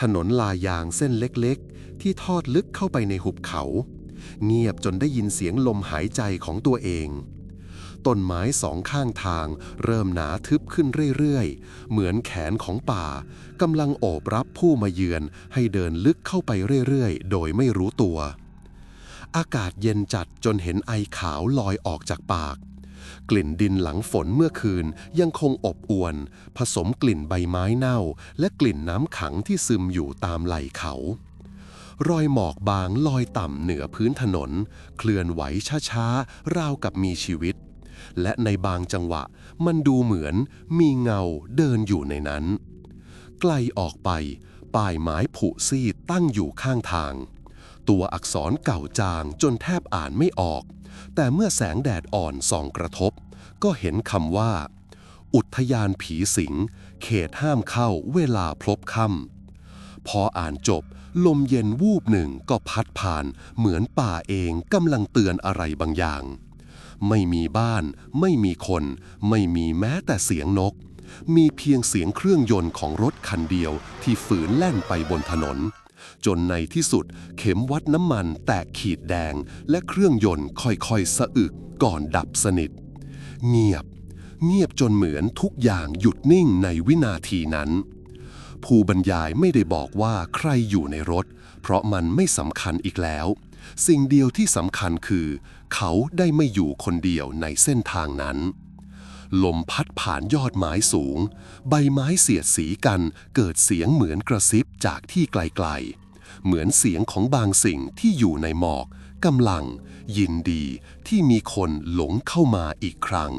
ถนนลายางเส้นเล็กๆ ที่ทอดลึกเข้าไปในหุบเขา เงียบจนได้ยินเสียงลมหายใจของตัวเองต้นไม้สองข้างทางเริ่มหนาทึบขึ้นเรื่อยๆ เหมือนแขนของป่ากำลังโอบรับผู้มาเยือนให้เดินลึกเข้าไปเรื่อยๆ โดยไม่รู้ตัว อากาศเย็นจัดจนเห็นไอขาวลอยออกจากปาก กลิ่นดินหลังฝนเมื่อคืนยังคงอบอวน ผสมกลิ่นใบไม้เน่า และกลิ่นน้ำขังที่ซึมอยู่ตามไหล่เขา รอยหมอกบางลอยต่ำเหนือพื้นถนน เคลื่อนไหวช้าๆ ราวกับมีชีวิต และในบางจังหวะมันดูเหมือนมีเงาเดินอยู่ในนั้น ไกลออกไปป้ายไม้ผุซีดตั้งอยู่ข้างทางตัวอักษรเก่าจางจนแทบอ่านไม่ออก แต่เมื่อแสงแดดอ่อนส่องกระทบ ก็เห็นคำว่า อุทยานผีสิง เขตห้ามเข้าเวลาพลบค่ำพออ่านจบ ลมเย็นวูบหนึ่งก็พัดผ่าน เหมือนป่าเองกำลังเตือนอะไรบางอย่าง ไม่มีบ้าน ไม่มีคน ไม่มีแม้แต่เสียงนก มีเพียงเสียงเครื่องยนต์ของรถคันเดียวที่ฝืนแล่นไปบนถนน จนในที่สุดเข็มวัดน้ำมันแตกขีดแดง และเครื่องยนต์ค่อยๆ สะอึกก่อนดับสนิท เงียบ เงียบจนเหมือนทุกอย่างหยุดนิ่งในวินาทีนั้น ผู้บรรยายไม่ได้บอกว่าใครอยู่ในรถ เพราะมันไม่สำคัญอีกแล้ว สิ่งเดียวที่สำคัญคือ เขาได้ไม่อยู่คนเดียวในเส้นทางนั้น ลมพัดผ่านยอดไม้สูง ใบไม้เสียดสีกันเกิดเสียงเหมือนกระซิบจากที่ไกลๆ เหมือนเสียงของบางสิ่งที่อยู่ในหมอกกำลัง ยินดีที่มีคนหลงเข้ามาอีกครั้ง